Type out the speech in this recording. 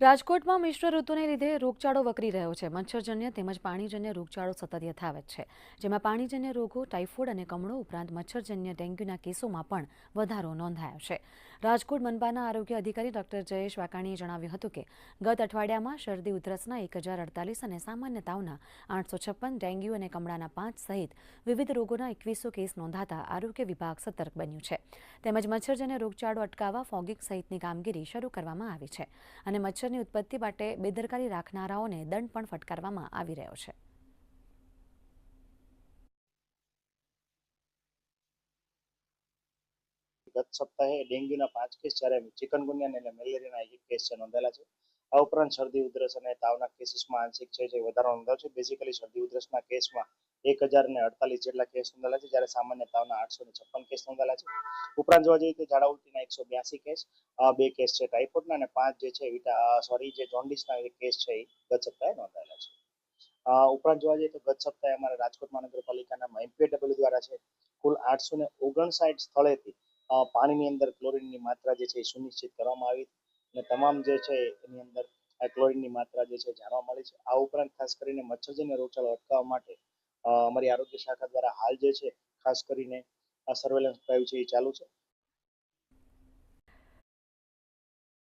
રાજકોટમાં મિશ્ર ઋતુને લીધે રોગચાળો વકરી રહ્યો છે. મચ્છરજન્ય તેમજ પાણીજન્ય રોગચાળો સતત યથાવત છે. જેમાં પાણીજન્ય રોગો, ટાઇફોઇડ અને કમળો ઉપરાંત મચ્છરજન્ય ડેન્ગ્યુના કેસોમાં પણ વધારો નોંધાયો છે. રાજકોટ મનપાના આરોગ્ય અધિકારી ડોક્ટર જયેશ વાકાણીએ જણાવ્યું હતું કે, ગત અઠવાડિયામાં શરદી ઉધરસના એક હજાર અડતાલીસ અને સામાન્ય તાવના આઠસો છપ્પન, ડેન્ગ્યુ અને કમળાના પાંચ સહિત વિવિધ રોગોના એકવીસો કેસ નોંધાતા આરોગ્ય વિભાગ સતર્ક બન્યું છે. તેમજ મચ્છરજન્ય રોગચાળો અટકાવવા ફોગિંગ સહિતની કામગીરી શરૂ કરવામાં આવી છે અને મચ્છરની ઉત્પત્તિ માટે બેદરકારી રાખનારાઓને દંડ પણ ફટકારવામાં આવી રહ્યો છે. ગત સપ્તાહે ડેન્ગ્યુના પાંચ કેસ જ્યારે ચિકનગુનિયા અને મેલેરિયાના એક કેસ છે નોંધેલા છે. આ ઉપરાંત શરદી ઉધરસ અને તાવના કેસીસમાં આંશિક છે જે વધારો નોંધાયો છે. બેઝિકલી શરદી ઉધરસના કેસમાં એક હજાર ને અડતાલીસ જેટલા કેસ નોંધાયેલા છે, જ્યારે સામાન્ય તાવના આઠસો ને છપ્પન કેસ નોંધાયેલા છે. ઉપરાંત જોવા જઈએ તો ઝાડા ઉલટીના એકસો બ્યાસી કેસ બે કેસ છે ટાઇફોઇડના અને પાંચ જે છે વિટા સોરી જે જોન્ડિસના કેસ છે એ ગત સપ્તાહે નોંધાયેલા છે. ઉપરાંત જોવા જઈએ તો ગત સપ્તાહે અમારા રાજકોટ મહાનગરપાલિકાના એમપીડબ્લ્યુ દ્વારા છે, કુલ આઠસો ને ઓગણસાઠ સ્થળેથી પાણીની અંદર ક્લોરિનની માત્રા જે છે એ સુનિશ્ચિત કરવામાં આવી અને તમામ જે છે એની અંદર ક્લોરિનની માત્રા જે છે જાણવા મળી છે. આ ઉપરાંત ખાસ કરીને મચ્છરજન્ય રોગચાળો અટકાવવા માટે અમારી આરોગ્ય શાખા દ્વારા હાલ જે છે, ખાસ કરીને આ સર્વેલન્સ ડ્રાઈવ છે એ ચાલુ છે.